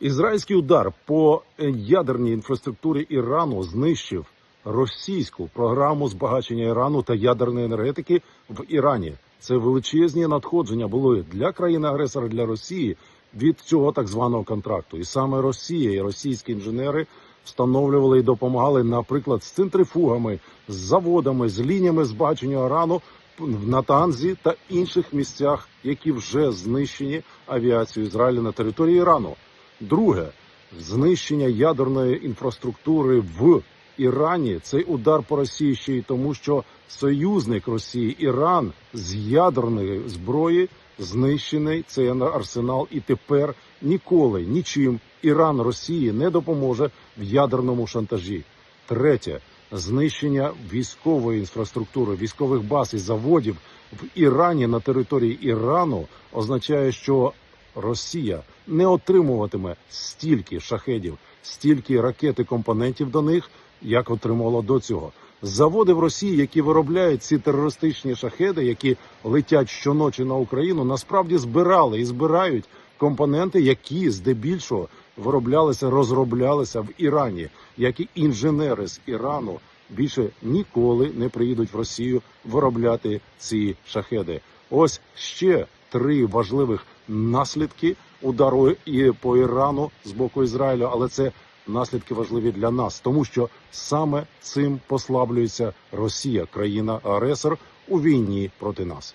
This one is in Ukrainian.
Ізраїльський удар по ядерній інфраструктурі Ірану знищив російську програму збагачення Ірану та ядерної енергетики в Ірані. Це величезні надходження були для країни-агресора для Росії від цього так званого контракту. І саме Росія і російські інженери встановлювали і допомагали, наприклад, з центрифугами, з заводами, з лініями збагачення Ірану в Натанзі та інших місцях, які вже знищені авіацією Ізраїля на території Ірану. Друге знищення ядерної інфраструктури в Ірані. Цей удар по Росії ще й тому, що союзник Росії Іран з ядерної зброї знищений цей арсенал, і тепер ніколи нічим Іран Росії не допоможе в ядерному шантажі. Третє знищення військової інфраструктури, військових баз і заводів в Ірані на території Ірану означає, що Росія не отримуватиме стільки шахедів, стільки ракет і компонентів до них, як отримувала до цього. Заводи в Росії, які виробляють ці терористичні шахеди, які летять щоночі на Україну, насправді збирали і збирають компоненти, які здебільшого вироблялися, розроблялися в Ірані, як і інженери з Ірану більше ніколи не приїдуть в Росію виробляти ці шахеди. Ось ще три важливих наслідки удару і по Ірану з боку Ізраїлю, але це наслідки важливі для нас, тому що саме цим послаблюється Росія, країна-агресор у війні проти нас.